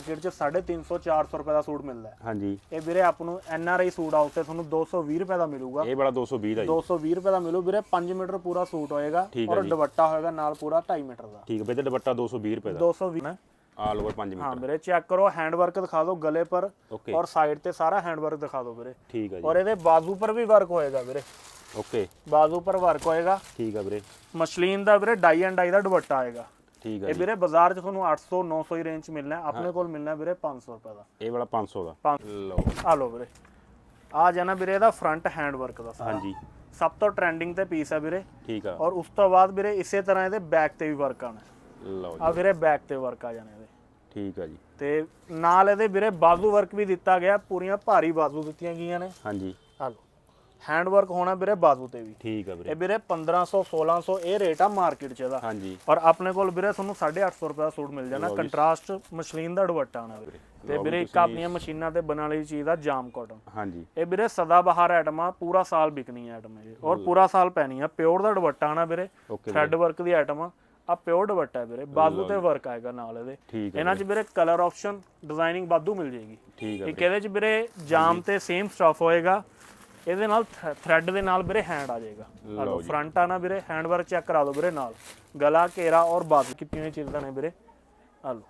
Market 'ਚ 350 400 ਰੁਪਏ ਦਾ suit ਮਿਲਦਾ ਹੈ। ਹਾਂਜੀ। ਇਹ ਵੀਰੇ ਆਪ ਨੂੰ N R I suit house ਤੇ ਤੁਹਾਨੂੰ 220 ਰੁਪਏ ਦਾ ਮਿਲੂਗਾ। ਇਹ ਵਾਲਾ 220 ਦਾ ਜੀ 220 ਰੁਪਏ ਦਾ ਮਿਲੂ। ਵੀਰੇ 5 ਮੀਟਰ ਪੂਰਾ ਸੂਟ ਹੋਏਗਾ ਹੈ ਔਰ। ਦੁਪੱਟਾ ਹੋਏਗਾ ਨਾਲ ਪੂਰਾ 2.5 ਮੀਟਰ ਦਾ। ਠੀਕ ਹੈ ਤੇ ਦੁਪੱਟਾ 220 ਰੁਪਏ ਦਾ। 220 ਨਾ ਆਲ ਓਵਰ 5 ਹਾਂ ਮੀਟਰ ਵੀਰੇ ਚੈੱਕ ਕਰੋ ਹੈਂਡ ਵਰਕ ਦਿਖਾ ਦਿਓ ਗਲੇ ਪਰ ਔਰ ਸਾਈਡ ਤੇ ਸਾਰਾ ਹੈਂਡ ਵਰਕ ਦਿਖਾ ਦਿਓ ਵੀਰੇ। ਠੀਕ ਹੈ ਜੀ। ਔਰ ਇਹਦੇ ਬਾਜ਼ੂ ਪਰ ਵੀ ਵਰਕ ਹੋਏਗਾ ਵੀਰੇ। ਓਕੇ। ਬਾਜ਼ੂ ਪਰ ਵਰਕ ਹੋਏਗਾ। ਠੀਕ ਹੈ ਵੀਰੇ। ਮਸ਼ਲੀਨ ਦਾ ਵੀਰੇ ਡਾਈ ਐਂਡ ਡਾਈ ਦਾ ਦੁਪੱਟਾ ਆਏਗਾ। ਠੀਕ ਹੈ ਇਹ ਵੀਰੇ ਬਾਜ਼ਾਰ 'ਚ ਤੁਹਾਨੂੰ 800 900 ਹੀ ਰੇਂਜ 'ਚ ਮਿਲਣਾ। ਆਪਣੇ ਕੋਲ ਮਿਲਣਾ ਵੀਰੇ 500 ਰੁਪਏ ਦਾ। ਇਹ ਵਾਲਾ 500 ਦਾ। ਲਓ। ਆ ਲਓ ਵੀਰੇ। ਆ ਜਾਣਾ ਵੀਰੇ ਇਹਦਾ ਫਰੰਟ ਹੈਂਡ ਵਰਕ ਦਾ ਸਾਰਾ। ਹਾਂਜੀ। ਸਭ ਤੋਂ ਟ੍ਰੈਂਡਿੰਗ ਤੇ ਪੀਸ ਹੈ ਵੀਰੇ। ਠੀਕ ਆ। ਔਰ ਉਸ ਤੋਂ ਬਾਅਦ ਵੀਰੇ ਇਸੇ ਤਰ੍ਹਾਂ ਇਹਦੇ ਬੈਕ ਤੇ ਵੀ ਵਰਕ ਆਣਾ ਲਓ ਆ ਵੀਰੇ ਬੈਕ ਤੇ ਵਰਕ ਆ ਜਾਣੇ ਇਹਦੇ। ਠੀਕ ਆ ਜੀ। ਤੇ ਨਾਲ ਇਹਦੇ ਵੀਰੇ ਬਾਜ਼ੂ ਵਰਕ ਵੀ ਦਿੱਤਾ ਗਿਆ। ਪੂਰੀਆਂ ਭਾਰੀ ਬਾਜ਼ੂ ਦਿੱਤੀਆਂ ਗਈਆਂ ਨੇ। ਹਾਂਜੀ। ਹੈਂਡ ਵਰਕ ਹੋਣਾ ਵੀਰੇ ਬਾਜ਼ੂ ਤੇ ਵੀ। ਠੀਕ ਆ ਵੀਰੇ। ਇਹ ਵੀਰੇ 1500 1600 ਇਹ ਰੇਟ ਆ ਮਾਰਕੀਟ 'ਚ ਇਹਦਾ। ਹਾਂਜੀ। ਔਰ ਆਪਣੇ ਕੋਲ ਵੀਰੇ ਤੁਹਾਨੂੰ 850 ਰੁਪਏ ਦਾ ਸੂਟ ਮਿਲ ਜਾਣਾ। ਕੰਟਰਾਸਟ ਮਸ਼ਲੀਨ ਦਾ ਦੁਪੱਟਾ ਆਣਾ ਵੀਰੇ। ਤੇ ਵੀਰੇ ਇੱਕ ਆਪਣੀਆਂ ਮਸ਼ੀਨਾਂ ਤੇ ਬਣਾਉਣ ਵਾਲੀ ਚੀਜ਼ ਆ ਜਾਮ ਕਾਟਨ ਹਾਂਜੀ। ਇਹ ਵੀਰੇ ਸਦਾ ਬਹਾਰ ਆਈਟਮ ਆ ਪੂਰਾ ਸਾਲ ਵਿਕਣੀ ਆਈਟਮ ਇਹ। ਔਰ ਪੂਰਾ। ਸਾਲ ਪੈਣੀ ਆ। ਪਿਓਰ ਦਾ ਦੁਪੱਟਾ ਆਣਾ ਵੀਰੇ। ਥ੍ਰੈਡ ਵਰਕ ਦੀ ਆਈਟਮ ਆ। ਆ ਪਿਓਰ ਦੁਪੱਟਾ ਹੈ ਵੀਰੇ ਬਾਜ਼ੂ ਤੇ ਵਰਕ ਆਏਗਾ ਨਾਲ ਇਹਦੇ। ਇਹਨਾਂ 'ਚ ਵੀਰੇ ਕਲਰ ਆਪਸ਼ਨ ਡਿਜ਼ਾਈਨਿੰਗ ਬਾਦੂ ਮਿਲ ਜੇਗੀ ਠੀਕ ਇੱਕ ਇਹਦੇ 'ਚ ਵੀਰੇ? ਜਾਮ ਤੇ ਸੇਮ ਸਟਫ ਹੋਏਗਾ। ਇਹਦੇ ਨਾਲ ਥ੍ਰੈਡ ਦੇ ਨਾਲ ਵੀਰੇ ਹੈਂਡ ਆ ਜਾਏਗਾ। ਲਓ ਫਰੰਟ ਆ ਨਾ ਵੀਰੇ ਹੈਂਡ ਵਰਕ ਚੈੱਕ ਕਰਾ ਦਿਓ ਵੀਰੇ ਨਾਲ। ਗਲਾ ਘੇਰਾ ਔਰ ਬਾਜ਼ੂ ਕਿਤਨੀਆਂ ਚੀਜ਼ਾਂ ਨੇ ਵੀਰੇ। ਆ ਲਓ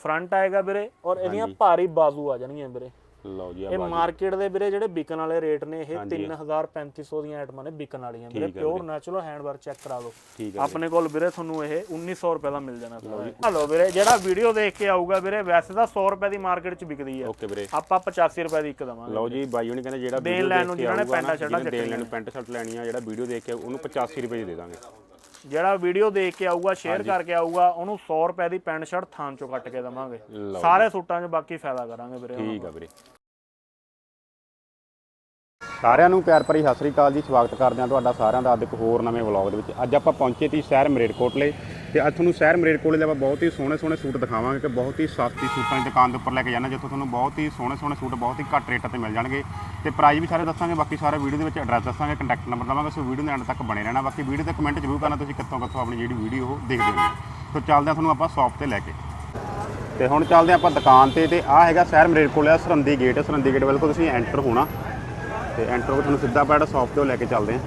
ਫਰੰਟ ਆਏਗਾ ਵੀਰੇ ਔਰ ਇਹਦੀਆਂ ਭਾਰੀ ਬਾਜ਼ੂ ਆ ਜਾਣਗੀਆਂ ਵੀਰੇ। ਲਓ ਜੀ ਆ ਇਹ ਮਾਰਕੀਟ ਦੇ ਵੀਰੇ ਜਿਹੜੇ ਵਿਕਣ ਵਾਲੇ ਰੇਟ ਨੇ ਇਹ 3000 3500 ਦੀਆਂ ਆਈਟਮਾਂ ਨੇ ਵਿਕਣ ਵਾਲੀਆਂ ਵੀਰੇ pure natural hand work check ਕਰਾ ਠੀਕ ਆਪਣੇ ਕੋਲ ਵੀਰੇ ਤੁਹਾਨੂੰ ਇਹ 1900 ਰੁਪਏ ਦਾ ਮਿਲ ਜਾਣਾ ਹਲੋ ਵੀਰੇ ਜਿਹੜਾ ਵੀਡੀਓ ਦੇਖ ਕੇ ਆਊਗਾ ਵੀਰੇ ਵੈਸੇ ਤਾਂ 100 ਰੁਪਏ ਦੀ ਮਾਰਕੀਟ 'ਚ ਵਿਕਦੀ ਵੀਰੇ। ਆਪਾਂ 85 ਰੁਪਏ ਦੀ ਇੱਕ ਦਵਾਂਗੇ ਲਓ ਜੀ ਬਾਈ ਹੁਣੀ ਕਹਿੰਦੇ ਜਿਹੜਾ ਵੀਡੀਓ ਦੇਖ ਕੇ ਆਊਗਾ ਦੇਣ ਲੈਣ ਨੂੰ। ਪੈਂਟ ਸ਼ਰਟ ਲੈਣੀ ਆ ਜਿਹੜਾ ਵੀਡੀਓ ਦੇਖ ਕੇ ਉਹਨੂੰ 85 ਰੁਪਏ ਦੀ ਦੇ ਦਾਂਗੇ। ਜਿਹੜਾ ਵੀਡੀਓ ਦੇਖ ਕੇ ਆਊਗਾ ਸ਼ੇਅਰ ਕਰਕੇ ਆਊਗਾ ਉਹਨੂੰ 100 ਰੁਪਏ ਦੀ ਪੈਂਟ ਸ਼ਰਟ ਥਾਂ ਚੋਂ ਕੱਟ ਕੇ ਦਵਾਂਗੇ। ਲਓ ਸਾਰੇ ਸੂਟਾਂ 'ਚ ਬਾਕੀ ਫਾਇਦਾ ਕਰਾਂਗੇ ਵੀਰੇ ਠੀਕ ਆ ਵੀਰੇ। ਸਾਰਿਆਂ ਨੂੰ ਪਿਆਰ ਭਰੀ ਸਤਿ ਸ੍ਰੀ ਅਕਾਲ ਜੀ ਸਵਾਗਤ ਕਰਦੇ ਹਾਂ ਤੁਹਾਡਾ ਸਾਰਿਆਂ ਦਾ ਅੱਜ ਇੱਕ ਹੋਰ ਨਵੇਂ ਵਲੌਗ ਦੇ ਵਿੱਚ। ਅੱਜ ਆਪਾਂ ਪਹੁੰਚੇ ਤੀ ਸ਼ਹਿਰ ਮਰੇਟਕੋਟਲੇ ਤੇ ਅੱਜ ਤੁਹਾਨੂੰ ਸ਼ਹਿਰ ਮਰੇਟਕੋਟਲੇ ਦੇ ਆਪਾਂ ਬਹੁਤ ਹੀ ਸੋਹਣੇ ਸੋਹਣੇ ਸੂਟ ਦਿਖਾਵਾਂਗੇ ਕਿ ਬਹੁਤ ਹੀ ਸਸਤੀ ਸੂਟਾਂ ਦੀ ਦੁਕਾਨ ਦੇ ਉੱਪਰ ਲੈ ਕੇ ਜਾਣਾ, ਜਿੱਥੋਂ ਤੁਹਾਨੂੰ ਬਹੁਤ ਹੀ ਸੋਹਣੇ ਸੋਹਣੇ ਸੂਟ ਬਹੁਤ ਹੀ ਘੱਟ ਰੇਟਾਂ ਤੇ ਮਿਲ ਜਾਣਗੇ। ਤੇ ਪ੍ਰਾਈਸ ਵੀ ਸਾਰੇ ਦੱਸਾਂਗੇ, ਬਾਕੀ ਸਾਰੇ ਵੀਡੀਓ ਦੇ ਵਿੱਚ ਐਡਰੈਸ ਦੱਸਾਂਗੇ ਕੰਟੈਕਟ ਨੰਬਰ ਦਵਾਂਗੇ ਸੋ ਵੀਡੀਓ ਦੇ ਐਂਡ ਤੱਕ ਬਣੇ ਰਹਿਣਾ। ਬਾਕੀ ਵੀਡੀਓ ਤੇ ਕਮੈਂਟ ਜ਼ਰੂਰ ਕਰਨਾ, ਤੁਸੀਂ ਕਿੱਥੋਂ ਕਿੱਥੋਂ ਆਪਣੀ ਜਿਹੜੀ ਵੀਡੀਓ ਉਹ ਦੇਖਦੇ ਹੋ। ਸੋ ਚੱਲਦੇ ਹਾਂ ਤੁਹਾਨੂੰ ਆਪਾਂ ਸ਼ਾਪ ਤੇ ਲੈ ਕੇ। ਤੇ ਹੁਣ ਚੱਲਦੇ ਹਾਂ ਆਪਾਂ ਦੁਕਾਨ ਤੇ ਤੇ ਆ ਹੈਗਾ ਸ਼ਹਿਰ ਮਰੇਟਕੋਟਲੇ ਦਾ ਸਰੰਦੀ ਗੇਟ ਸਰੰਦੀ ਗੇਟ ਬਿਲਕੁਲ ਤੁਸੀਂ ਐਂਟਰ ਹੋਣਾ। ਤੇ ਐਂਟਰ ਹੋ ਕੇ ਤੁਹਾਨੂੰ ਸਿੱਧਾ ਪੈੜਾ ਸ਼ਾਪ ਤੇ ਉਹ ਲੈ ਕੇ ਚੱਲਦੇ ਆ